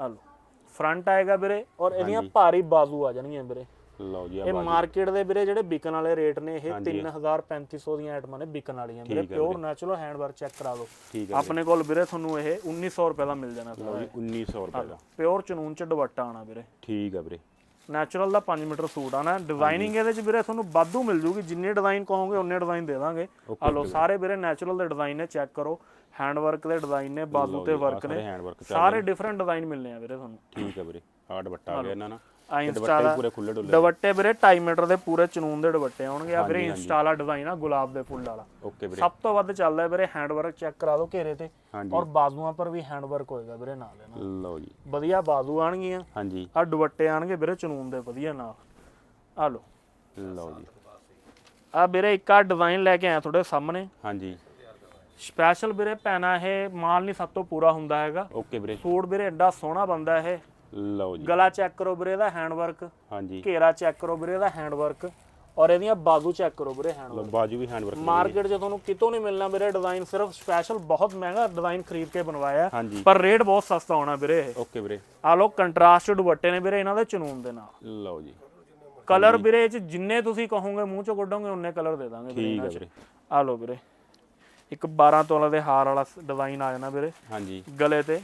ਆ ਲਓ। ਫਰੰਟ ਆਏਗਾ ਵੀਰੇ ਔਰ ਇਹਦੀਆਂ ਭਾਰੀ ਬਾਜ਼ੂ ਆ ਜਾਣਗੀਆਂ ਵੀਰੇ। ਲਓ ਜੀ ਇਹ ਮਾਰਕੀਟ ਦੇ ਵੀਰੇ ਜਿਹੜੇ ਵਿਕਣ ਵਾਲੇ ਰੇਟ ਨੇ ਇਹ 3000 3500 ਦੀਆਂ ਆਈਟਮਾਂ ਨੇ ਵਿਕਣ ਵਾਲੀਆਂ ਵੀਰੇ। Pure natural hand work check ਕਰਾ ਲਓ ਆਪਣੇ ਕੋਲ ਵੀਰੇ ਤੁਹਾਨੂੰ ਇਹ 1900 ਰੁਪਏ ਦਾ ਮਿਲ ਜਾਣਾ ਜੀ 1900 ਰੁਪਏ ਦਾ। ਪਿਓਰ ਚਨੂਨ ਚ ਦੁਪੱਟਾ ਆਣਾ ਵੀਰੇ। ਠੀਕ ਹੈ ਵੀਰੇ। ਨੈਚੁਰਲ ਦਾ 5 ਮੀਟਰ ਸੂਟ ਆਣਾ ਡਿਜ਼ਾਈਨਿੰਗ ਇਹਦੇ ਚ ਵੀਰੇ ਤੁਹਾਨੂੰ ਵਾਧੂ ਮਿਲ ਜੂਗੀ। ਜਿੰਨੇ ਡਿਜ਼ਾਈਨ ਕਹੋਗੇ ਉਨੇ ਡਿਜ਼ਾਈਨ ਦੇ ਦਾਂਗੇ। ਆ ਲਓ ਸਾਰੇ ਵੀਰੇ ਨੈਚੁਰਲ ਦੇ ਡਿਜ਼ਾਈਨ ਨੇ ਚੈੱਕ ਕਰੋ। ਹੈਂਡ ਵਰਕ ਦੇ ਡਿਜ਼ਾਈਨ ਨੇ ਬਾਜ਼ੂ ਤੇ ਵਰਕ ਨੇ। ਸਾਰੇ ਡਿਫਰੈਂਟ ਡਿਜ਼ਾਈਨ ਮਿਲਨੇ ਆ ਵੀਰੇ ਤੁਹਾਨੂੰ। ਠੀਕ ਹੈ ਵੀਰੇ ਆਹ ਦੁਪੱਟਾ ਆ ਗਿਆ ਇਹਨਾਂ ਨਾਲ ਆ ਦੁਪੱਟੇ ਇੰਸਟਾ ਵੀ ਦਾ ਪੂਰੇ ਖੁੱਲੇ ਡੁੱਲੇ ਦੁਪੱਟੇ ਵੀਰੇ 2.5 ਮੀਟਰ ਦੇ ਪੂਰੇ ਚਨੂਨ ਦੇ ਦੁਪੱਟੇ ਆਉਣਗੇ। ਆ ਵੀਰੇ ਇੰਸਟਾ ਵਾਲਾ ਡਿਜ਼ਾਈਨ ਆ ਗੁਲਾਬ ਦੇ ਫੁੱਲ ਵਾਲਾ। ਓਕੇ ਵੀਰੇ। ਸਭ ਤੋਂ ਵੱਧ ਚੱਲਦਾ ਵੀਰੇ ਹੈਂਡ ਵਰਕ ਚੈੱਕ ਕਰਾ ਦਿਓ ਘੇਰੇ ਤੇ। ਔਰ ਬਾਜ਼ੂਆਂ ਪਰ ਵੀ ਹੈਂਡ ਵਰਕ ਹੋਏਗਾ ਵੀਰੇ ਨਾਲ ਇਹਨਾਂ ਲਓ ਜੀ। ਵਧੀਆ ਬਾਜ਼ੂ ਆਣਗੀਆਂ ਹਾਂਜੀ। ਆ ਦੁਪੱਟੇ ਆਣਗੇ ਵੀਰੇ ਚਨੂਨ ਦੇ ਵਧੀਆ ਨਾਲ। ਆ ਲਓ। ਲਓ ਜੀ। ਆ ਵੀਰੇ ਇੱਕ ਆ ਡਿਜ਼ਾਈਨ ਲੈ ਕੇ ਆਇਆ ਤੁਹਾਡੇ ਸਾਹਮਣੇ। ਹਾਂਜੀ। ਸਪੈਸ਼ਲ ਵੀਰੇ ਪੈਣਾ ਇਹ ਮਾਲ ਨਹੀਂ ਸਭ ਤੋਂ ਪੂਰਾ ਹੁੰਦਾ ਹੈਗਾ। ਓਕੇ ਵੀਰੇ। ਸੂਟ ਵੀਰੇ ਐਡਾ ਸੋਹਣਾ ਬੰਦਾ ਇਹ। ਲਓ ਜੀ। ਗਲਾ ਚੈੱਕ ਕਰੋ ਵੀਰੇ ਇਹਦਾ ਹੈਂਡ ਵਰਕ ਹਾਂਜੀ। ਘੇਰਾ ਚੈੱਕ ਕਰੋ ਵੀਰੇ ਇਹਦਾ ਹੈਂਡ ਵਰਕ ਔਰ ਇਹਦੀਆਂ ਬਾਜ਼ੂ ਚੈੱਕ ਕਰੋ ਵੀਰੇ ਹੈਂਡ ਲਓ ਬਾਜੂ ਵੀ ਹੈਂਡ ਵਰਕ ਮਾਰਕੀਟ 'ਚ ਤੁਹਾਨੂੰ ਕਿਤੋਂ ਨਹੀਂ ਮਿਲਣਾ ਵੀਰੇ ਡਿਜ਼ਾਈਨ ਸਿਰਫ ਸਪੈਸ਼ਲ ਬਹੁਤ ਮਹਿੰਗਾ ਡਿਜ਼ਾਈਨ ਖਰੀਦ ਕੇ ਬਣਵਾਇਆ। ਪਰ ਰੇਟ ਬਹੁਤ ਸਸਤਾ ਹੋਣਾ ਵੀਰੇ ਇਹ। ਓਕੇ ਵੀਰੇ। ਆ ਲੋ ਕੰਟਰਾਸਟ ਦੁਪੱਟੇ ਨੇ ਵੀਰੇ ਇਹਨਾਂ ਦੇ ਚਨੂਨ ਦੇ ਨਾਲ। ਲਓ ਜੀ। ਕਲਰ ਵੀਰੇ ਇਹ 'ਚ ਜਿੰਨੇ ਤੁਸੀਂ ਕਹੋਗੇ ਮੂੰਹ 'ਚੋਂ ਕੱਢੋਗੇ ਉਨੇ ਕਲਰ ਦੇ ਦਾਂਗੇ ਵੀਰੇ ਆ ਲੋ ਵੀਰੇ। ਇੱਕ 12 ਤੋਲਾ ਦੇ ਹਾਰ ਵਾਲਾ ਡਿਜ਼ਾਈਨ ਆ ਜਾਣਾ ਵੀਰੇ। ਹਾਂਜੀ। ਗਲੇ ਤੇ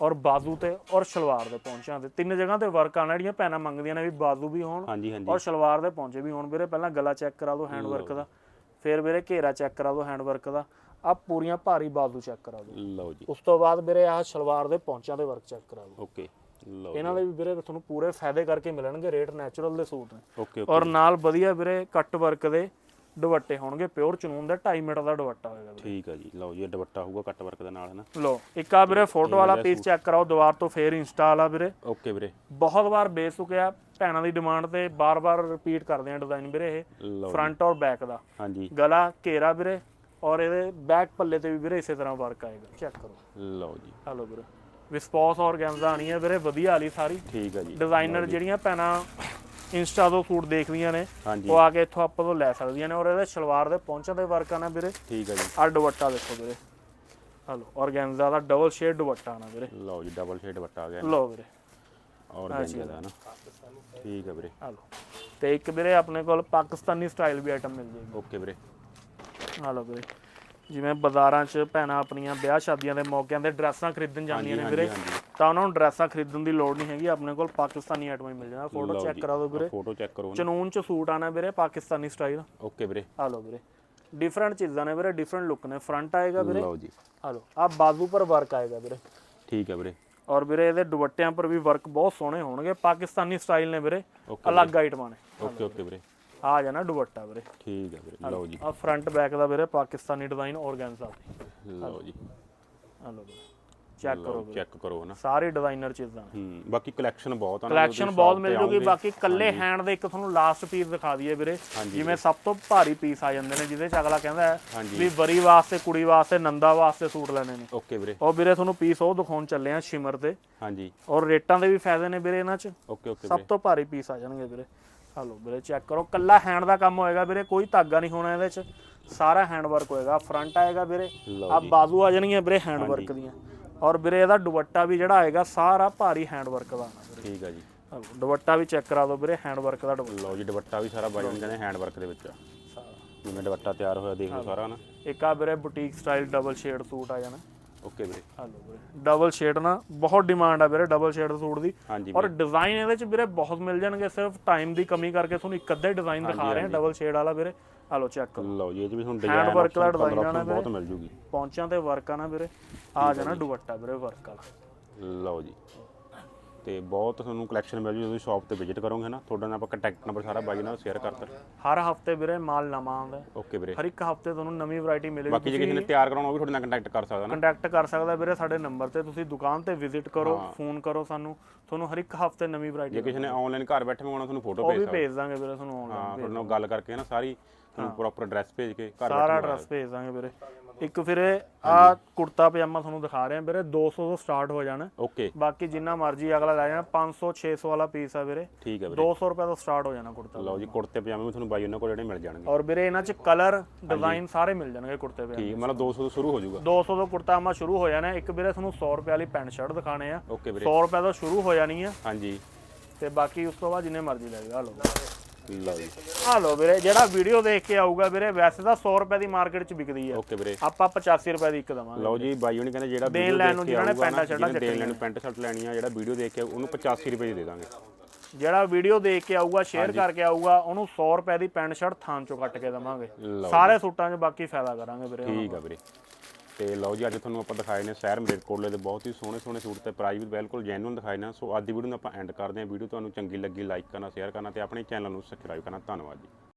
ਔਰ ਬਾਜ਼ੂ ਤੇ ਔਰ ਸ਼ਲਵਾਰ ਦੇ ਪੌਂਚਿਆਂ ਤੇ। ਤਿੰਨ ਜਗ੍ਹਾ ਤੇ ਵਰਕ ਆਣਾ ਜਿਹੜੀਆਂ ਪੈਣਾ ਮੰਗਦੀਆਂ ਨੇ ਵੀ ਬਾਜ਼ੂ ਵੀ ਹੋਣ ਔਰ ਸ਼ਲਵਾਰ ਦੇ ਪੌਂਚੇ ਵੀ ਹੋਣ ਵੀਰੇ। ਪਹਿਲਾਂ ਗਲਾ ਚੈੱਕ ਕਰਾ ਦਿਓ ਹੈਂਡ ਵਰਕ ਦਾ। ਫਿਰ ਵੀਰੇ ਘੇਰਾ ਚੈੱਕ ਕਰਾ ਦਿਓ ਹੈਂਡ ਵਰਕ ਦਾ। ਆ ਪੂਰੀਆਂ ਭਾਰੀ ਬਾਜ਼ੂ ਚੈੱਕ ਕਰਾ ਦਿਓ। ਲਓ ਜੀ। ਉਸ ਤੋਂ ਬਾਅਦ ਵੀਰੇ ਆਹ ਸ਼ਲਵਾਰ ਦੇ ਪੌਂਚਿਆਂ ਦੇ ਵਰਕ ਚੈੱਕ ਕਰਾ ਦਿਓ। ਓਕੇ ਲਓ ਇਹਨਾਂ ਦੇ ਵੀ ਵੀਰੇ ਤੁਹਾਨੂੰ ਪੂਰੇ ਫਾਇਦੇ ਕਰਕੇ ਮਿਲਣਗੇ ਰੇਟ ਨੈਚੁਰਲ ਦੇ ਸੂਟ ਨੇ। ਓਕੇ ਔਰ ਨਾਲ ਵਧੀਆ ਵੀਰੇ ਕੱਟ ਵਰਕ ਦੇ ਦੁਪੱਟੇ ਹੋਣਗੇ ਪਿਓਰ ਚਨੂਨ ਦਾ 2.5 ਮੀਟਰ ਦਾ ਦੁਪੱਟਾ ਹੋਏਗਾ ਵੀਰੇ। ਠੀਕ ਹੈ ਜੀ। ਲਓ ਜੀ ਇਹ ਦੁਪੱਟਾ ਹੋਊਗਾ ਕੱਟ ਵਰਕ ਦੇ ਨਾਲ ਹੈ ਨਾ? ਲੋ ਇੱਕ ਆ ਵੀਰੇ ਫੋਟੋ ਵਾਲਾ ਪੀਸ ਚੈੱਕ ਕਰਾਓ ਦੁਬਾਰ ਤੋਂ ਫੇਰ ਇੰਸਟਾ ਵਾਲਾ ਵੀਰੇ। ਓਕੇ ਵੀਰੇ। ਬਹੁਤ ਵਾਰ ਬੇਸ ਚੁੱਕਿਆ ਭੈਣਾਂ ਦੀ ਡਿਮਾਂਡ ਤੇ ਬਾਰ-ਬਾਰ ਰਿਪੀਟ ਕਰਦੇ ਆ ਡਿਜ਼ਾਈਨ ਵੀਰੇ ਇਹ। ਲਓ ਫਰੰਟ ਔਰ ਬੈਕ ਦਾ। ਹਾਂਜੀ। ਗਲਾ ਘੇਰਾ ਵੀਰੇ ਔਰ ਇਹਦੇ ਬੈਕ ਪੱਲੇ ਤੇ ਵੀ ਵੀਰੇ ਇਸੇ ਤਰ੍ਹਾਂ ਵਰਕ ਆਏਗਾ। ਚੈੱਕ ਕਰੋ। ਲਓ ਜੀ। ਹਲੋ ਵੀਰੇ। ਵਿਸਪੌਸ ਔਰਗੈਂਜ਼ਾ ਆਣੀ ਹੈ ਵੀਰੇ ਵਧੀਆ ਵਾਲੀ ਸਾਰੀ। ਠੀਕ ਹੈ ਜੀ। ਡਿਜ਼ਾਈਨਰ ਜਿਹੜੀਆਂ ਭੈਣਾਂ ਇੰਸਟਾ ਤੋਂ ਸੂਟ ਦੇਖਦੀਆਂ ਨੇ। ਹਾਂਜੀ। ਉਹ ਆ ਕੇ ਇੱਥੋਂ ਆਪਾਂ ਤੋਂ ਲੈ ਸਕਦੀਆਂ ਨੇ ਔਰ ਇਹਦੇ ਸ਼ਲਵਾਰ ਦੇ ਪਹੁੰਚਾਂ ਦੇ ਵਰਕ ਆਣਾ ਵੀਰੇ। ਠੀਕ ਹੈ ਜੀ। ਆ ਦੁਪੱਟਾ ਦੇਖੋ ਵੀਰੇ। ਹਲੋ ਔਰਗੈਂਜ਼ਾ ਦਾ ਡਬਲ ਸ਼ੇਡ ਦੁਪੱਟਾ ਆਣਾ ਵੀਰੇ। ਲਓ ਜੀ ਡਬਲ ਸ਼ੇਡ ਦੁਪੱਟਾ ਆ ਗਿਆ। ਲੋ ਵੀਰੇ। ਔਰ ਗੰਜੇ ਦਾ ਨਾ। ਠੀਕ ਹੈ ਵੀਰੇ। ਹਲੋ ਤੇ ਇੱਕ ਵੀਰੇ ਆਪਣੇ ਕੋਲ ਪਾਕਿਸਤਾਨੀ ਸਟਾਈਲ ਵੀ ਆਈਟਮ ਮਿਲ ਜੇਗੀ। ਓਕੇ ਵੀਰੇ। ਹਲੋ ਵੀਰੇ। ਜਿਵੇਂ ਬਾਜ਼ਾਰਾਂ 'ਚ ਭੈਣਾਂ ਆਪਣੀਆਂ ਵਿਆਹ ਸ਼ਾਦੀਆਂ ਦੇ ਮੌਕਿਆਂ ਤੇ ਡਰੈਸਾਂ ਖਰੀਦਣ ਜਾਂਦੀਆਂ ਨੇ ਵੀਰੇ ਹਾਂਜੀ ਤਾਂ ਉਹਨਾਂ ਨੂੰ ਡਰੈਸਾਂ ਖਰੀਦਣ ਦੀ ਲੋੜ ਨਹੀਂ ਹੈਗੀ ਆਪਣੇ ਕੋਲ ਪਾਕਿਸਤਾਨੀ ਆਈਟਮਾਂ ਹੀ ਮਿਲ ਜਾਣਾ। ਫੋਟੋ ਚੈੱਕ ਕਰਾ ਦਿਓ ਵੀਰੇ। ਫੋਟੋ ਚੈੱਕ ਕਰੋ ਚਨੂਨ 'ਚ ਸੂਟ ਆਣਾ ਵੀਰੇ ਪਾਕਿਸਤਾਨੀ ਸਟਾਈਲ। ਓਕੇ ਵੀਰੇ। ਆ ਲਓ ਵੀਰੇ। ਡਿਫਰੈਂਟ ਚੀਜ਼ਾਂ ਨੇ ਵੀਰੇ ਡਿਫਰੈਂਟ ਲੁੱਕ ਨੇ। ਫਰੰਟ ਆਏਗਾ ਵੀਰੇ। ਲਓ ਜੀ। ਆ ਲਓ ਆ ਬਾਜ਼ੂ ਪਰ ਵਰਕ ਆਏਗਾ ਵੀਰੇ। ਠੀਕ ਹੈ ਵੀਰੇ। ਔਰ ਵੀਰੇ ਇਹਦੇ ਦੁਪੱਟਿਆਂ ਪਰ ਵੀ ਵਰਕ ਬਹੁਤ ਸੋਹਣੇ ਹੋਣਗੇ। ਪਾਕਿਸਤਾਨੀ ਸਟਾਈਲ ਨੇ ਵੀਰੇ। ਅਲੱਗ ਆਈਟਮਾਂ ਨੇ। ਓਕੇ ਓਕੇ ਵੀਰੇ। ਆ ਜਾਣਾ ਦੁਪੱਟਾ ਵੀਰੇ। ਠੀਕ ਹੈ ਵੀਰੇ ਲਓ ਜੀ। ਆ ਫਰੰਟ ਬੈਕ ਦਾ ਵੀਰੇ ਪਾਕਿਸਤਾਨੀ ਡਿਜ਼ਾਈਨ ਔਰਗੈਂਜ਼ਾ ਲਓ ਜੀ। ਆ ਲਓ ਚੈੱਕ ਕਰੋ ਚੈੱਕ ਕਰੋ ਨਾ ਸਾਰੇ ਡਿਜ਼ਾਈਨਰ ਚੀਜ਼ਾਂ। ਹੂੰ ਬਾਕੀ ਕਲੈਕਸ਼ਨ ਬਹੁਤ ਆ ਕਲੈਕਸ਼ਨ ਬਹੁਤ ਮਿਲ ਜੂਗੀ ਬਾਕੀ ਕੱਲੇ ਹੈਂਡ ਦੇ ਇੱਕ ਤੁਹਾਨੂੰ ਲਾਸਟ ਪੀਸ ਦਿਖਾ ਦਈਏ ਵੀਰੇ ਜਿਵੇਂ ਸਭ ਤੋਂ ਭਾਰੀ ਪੀਸ ਆ ਜਾਂਦੇ ਨੇ ਜਿਹਦੇ ਚ ਅਗਲਾ ਕਹਿੰਦਾ ਹੈ। ਵੀ ਵਰੀ ਵਾਸਤੇ ਕੁੜੀ ਵਾਸਤੇ ਨੰਦਾ ਵਾਸਤੇ ਸੂਟ ਲੈਣੇ ਨੇ। ਓਕੇ ਵੀਰੇ। ਉਹ ਵੀਰੇ ਤੁਹਾਨੂੰ ਪੀਸ ਉਹ ਦਿਖਾਉਣ ਚੱਲੇ ਆ ਸ਼ਿਮਰ ਤੇ। ਹਾਂਜੀ। ਔਰ ਰੇਟਾਂ ਦੇ ਵੀ ਫਾਇਦੇ ਨੇ ਵੀਰੇ ਇਹਨਾਂ ਚ। ਓਕੇ ਓਕੇ ਸਭ ਤੋਂ ਭਾਰੀ ਪੀਸ ਆ ਜਾਣਗੇ ਵੀਰੇ। ਹਲੋ ਵੀਰੇ ਚੈੱਕ ਕਰੋ। ਕੱਲਾ ਹੈਂਡ ਦਾ ਕੰਮ ਹੋਏਗਾ ਵੀਰੇ ਕੋਈ ਧਾਗਾ ਨਹੀਂ ਹੋਣਾ ਇਹਦੇ ਚ। ਸਾਰਾ ਹੈਂਡ ਵਰਕ ਹੋਏਗਾ ਫਰੰਟ ਆਏਗਾ ਵੀਰੇ। ਲਓ ਆ ਬਾਜ਼ੂ ਆ ਜਾਣਗੀਆਂ ਵੀਰੇ ਹੈਂਡ ਵਰਕ ਦੀਆਂ। ਔਰ ਵੀਰੇ ਇਹਦਾ ਦੁਪੱਟਾ ਵੀ ਜਿਹੜਾ ਆਏਗਾ ਸਾਰਾ ਭਾਰੀ ਹੈਂਡ ਵਰਕ ਦਾ ਆਉਣਾ ਵੀਰੇ। ਠੀਕ ਆ ਜੀ। ਲਓ, ਦੁਪੱਟਾ ਵੀ ਚੈੱਕ ਕਰਾ ਦਿਓ ਵੀਰੇ ਹੈਂਡ ਵਰਕ ਦਾ ਦੁਪੱਟਾ। ਲਓ ਜੀ ਦੁਪੱਟਾ ਵੀ ਸਾਰਾ ਬਾਈ ਹੋਣੀ ਕਹਿੰਦੇ ਹੈਂਡ ਵਰਕ ਦੇ ਵਿੱਚ ਆ। ਸਾਰਾ। ਜਿਵੇਂ ਦੁਪੱਟਾ ਤਿਆਰ ਹੋਇਆ ਦੇਖ ਲਓ ਸਾਰਾ ਨਾ। ਇੱਕ ਆ ਵੀਰੇ boutique style double shade suit ਆ ਜਾਣਾ। ਓਕੇ ਵੀਰੇ। ਹਲੋ ਵੀਰੇ। ਡਬਲ ਸ਼ੇਡ ਨਾ ਬਹੁਤ ਡਿਮਾਂਡ ਆ ਵੀਰੇ ਡਬਲ ਸ਼ੇਡ ਸੂਟ ਦੀ। ਹਾਂਜੀ ਔਰ ਡਿਜ਼ਾਈਨ ਇਹਦੇ ਚ ਵੀਰੇ ਬਹੁਤ ਮਿਲ ਜਾਣਗੇ ਸਿਰਫ ਟਾਈਮ ਦੀ ਕਮੀ ਕਰਕੇ ਤੁਹਾਨੂੰ ਇੱਕ ਅੱਧਾ ਡਿਜ਼ਾਈਨ ਦਿਖਾ ਰਹੇ ਹਾਂ ਡਬਲ ਸ਼ੇਡ ਵਾਲਾ ਵੀਰੇ। ਹਲੋ ਚੈੱਕ ਕਰੋ ਲਓ ਜੀ ਇਹ ਚ ਵੀ ਤੁਹਾਨੂੰ ਡਿਜ਼ਾਈਨ work ਦਾ ਆਉਣਾ ਬਹੁਤ ਮਿਲ ਜੂਗੀ। ਪੌਂਚਾਂ ਤੇ ਵਰਕ ਆ ਨਾ ਵੀਰੇ। ਆ ਜਾਣਾ ਦੁਪੱਟਾ ਵੀਰੇ ਵਰਕ ਵਾਲਾ। ਲਓ ਜੀ। ਤੇ ਬਹੁਤ ਤੁਹਾਨੂੰ ਕਲੈਕਸ਼ਨ ਮਿਲ ਜੂ ਜਦੋਂ ਸ਼ਾਪ ਤੇ ਵਿਜ਼ਿਟ ਕਰੋਗੇ ਨਾ ਤੁਹਾਡਾ ਨਾਲ ਆਪਾਂ ਕੰਟੈਕਟ ਨੰਬਰ ਸਾਰਾ ਬਾਈ ਨਾਲ ਸ਼ੇਅਰ ਕਰਤਾ ਹਰ ਹਫ਼ਤੇ ਵੀਰੇ ਮਾਲ ਨਵਾਂ ਆਉਂਦਾ। ਹੈ। ਓਕੇ ਵੀਰੇ। ਹਰ ਇੱਕ ਹਫ਼ਤੇ ਤੁਹਾਨੂੰ ਨਵੀਂ ਵੈਰਾਈਟੀ ਮਿਲੇਗੀ। ਬਾਕੀ ਜੇ ਕਿਸੇ ਨੇ ਤਿਆਰ ਕਰਾਉਣਾ ਉਹ ਵੀ ਤੁਹਾਡੇ ਨਾਲ ਕੰਟੈਕਟ ਕਰ ਸਕਦਾ ਨਾ। ਕੰਟੈਕਟ ਕਰ ਸਕਦਾ ਵੀਰੇ ਸਾਡੇ ਨੰਬਰ ਤੇ ਤੁਸੀਂ ਦੁਕਾਨ ਤੇ ਵਿਜ਼ਿਟ ਕਰੋ ਫੋਨ ਕਰੋ ਸਾਨੂੰ ਤੁਹਾਨੂੰ ਹਰ ਇੱਕ ਹਫ਼ਤੇ ਨਵੀਂ ਵੈਰਾਈਟੀ ਜੇ ਕਿਸੇ ਨੇ ਆਨਲਾਈਨ ਘਰ ਬੈਠੇ ਮੰਗਵਾਉਣਾ ਤੁਹਾਨੂੰ ਫੋਟੋ ਉਹ ਭੇਜ ਵੀ ਸਕਦਾ। ਭੇਜ ਦਾਂਗੇ ਵੀਰੇ ਤੁਹਾਨੂੰ ਆਨਲਾਈਨ ਹਾਂ ਤੁਹਾਡੇ ਨਾਲ ਗੱਲ ਕਰਕੇ ਨਾ ਸਾਰੀ ਤੁਹਾਨੂੰ ਪ੍ਰੋਪਰ ਐਡਰੈਸ ਭੇਜ ਕੇ ਘਰ ਸਾਰਾ ਐਡਰੈਸ ਭੇਜ ਦਾਂਗੇ ਵੀਰੇ। ਇੱਕ ਫਿਰ ਆ ਕੁੜਤਾ ਪਜਾਮਾ ਤੁਹਾਨੂੰ ਦਿਖਾ ਰਹੇ ਹਾਂ ਵੀਰੇ 200 ਤੋਂ ਸਟਾਰਟ ਹੋ ਜਾਣਾ। ਓਕੇ। ਬਾਕੀ ਜਿੰਨਾ ਮਰਜ਼ੀ ਅਗਲਾ ਲੈ ਜਾਣਾ 500 600 ਵਾਲਾ ਪੀਸ ਆ ਵੀਰੇ। ਠੀਕ ਹੈ ਵੀਰੇ। 200 ਰੁਪਏ ਤੋਂ ਸਟਾਰਟ ਹੋ ਜਾਣਾ ਕੁੜਤਾ ਲਓ ਜੀ ਕੁੜਤੇ ਪਜਾਮੇ ਵੀ ਤੁਹਾਨੂੰ ਬਾਈ ਉਹਨਾਂ ਕੋਲ ਜਿਹੜੇ ਮਿਲ ਜਾਣਗੇ। ਔਰ ਵੀਰੇ ਇਹਨਾਂ ਚ ਕਲਰ ਡਿਜ਼ਾਈਨ ਸਾਰੇ ਮਿਲ ਜਾਣਗੇ ਕੁੜਤੇ ਪਜਾਮੇ ਠੀਕ ਮਤਲਬ 200 ਤੋਂ ਸ਼ੁਰੂ ਹੋ ਜਾਊਗਾ। 200 ਤੋਂ ਕੁੜਤਾ ਪਜਾਮਾ ਸ਼ੁਰੂ ਹੋ ਜਾਣਾ। ਇੱਕ ਵੀਰੇ ਤੁਹਾਨੂੰ 100 ਰੁਪਏ ਵਾਲੀ ਪੈਂਟ ਸ਼ਰਟ ਦਿਖਾਣੇ ਆ। ਓਕੇ ਵੀਰੇ। 100 ਰੁਪਏ ਤੋਂ ਸ਼ੁਰੂ ਹੋ ਜਾਣੀ ਆ। ਹਾਂਜੀ। ਤੇ ਬਾਕੀ ਉਸ ਤੋਂ ਬਾਅਦ ਜਿੰਨੇ ਮਰਜ਼ੀ ਲੈ ਜਾਓ। ਆ ਲਓ। ਲਓ ਜੀ। ਆ ਲਓ ਵੀਰੇ ਜਿਹੜਾ ਵੀਡੀਓ ਦੇਖ ਕੇ ਆਊਗਾ ਵੀਰੇ ਵੈਸੇ ਤਾਂ 100 ਰੁਪਏ ਦੀ ਮਾਰਕੀਟ 'ਚ ਵਿਕਦੀ ਆ। ਓਕੇ ਵੀਰੇ। ਆਪਾਂ 85 ਰੁਪਏ ਦੀ ਇੱਕ ਦਵਾਂਗੇ। ਲਓ ਜੀ ਬਾਈ ਉਹਨੇ ਕਹਿੰਦੇ ਜਿਹੜਾ ਵੀਡੀਓ ਦੇਖ ਕੇ ਆਊਗਾ ਪੈਂਟਾਂ ਸ਼ਰਟਾਂ ਦੇਣ ਲੈਣ ਨੂੰ ਪੈਂਟ ਸ਼ਰਟ ਲੈਣੀ ਆ ਜਿਹੜਾ ਵੀਡੀਓ ਦੇਖ ਕੇ ਉਹਨੂੰ 85 ਰੁਪਏ ਦੀ ਦਾਂਗੇ। ਜਿਹੜਾ ਵੀਡੀਓ ਦੇਖ ਕੇ ਆਊਗਾ ਸ਼ੇਅਰ ਕਰਕੇ ਆਊਗਾ ਉਹਨੂੰ 100 ਰੁਪਏ ਦੀ ਪੈਂਟ ਸ਼ਰਟ ਥਾਂ ਚੋਂ ਕੱਟ ਕੇ ਦਵਾਂਗੇ। ਸਾਰੇ ਸੂਟਾਂ 'ਚ ਬਾਕੀ ਫਾਇਦਾ ਕਰਾਂਗੇ ਵੀਰੇ ਠੀਕ ਆ ਵੀਰੇ। ਤੇ ਲਓ ਜੀ, ਅੱਜ ਤੁਹਾਨੂੰ ਆਪਾਂ ਦਿਖਾਏ ਨੇ ਸ਼ਹਿਰ ਮਲੇਰਕੋਟਲੇ ਦੇ ਬਹੁਤ ਹੀ ਸੋਹਣੇ ਸੋਹਣੇ ਸੂਟ ਤੇ ਪ੍ਰਾਈਸ ਵੀ ਬਿਲਕੁਲ ਜੈਨੂਇਨ ਦਿਖਾਏ ਨੇ। ਸੋ ਅੱਜ ਦੀ ਵੀਡੀਓ ਨੂੰ ਆਪਾਂ ਐਂਡ ਕਰਦੇ ਹਾਂ। ਵੀਡੀਓ ਤੁਹਾਨੂੰ ਚੰਗੀ ਲੱਗੀ ਲਾਈਕ ਕਰਨਾ ਸ਼ੇਅਰ ਕਰਨਾ ਤੇ ਆਪਣੇ ਚੈਨਲ ਨੂੰ ਸਬਸਕ੍ਰਾਈਬ ਕਰਨਾ। ਧੰਨਵਾਦ ਜੀ।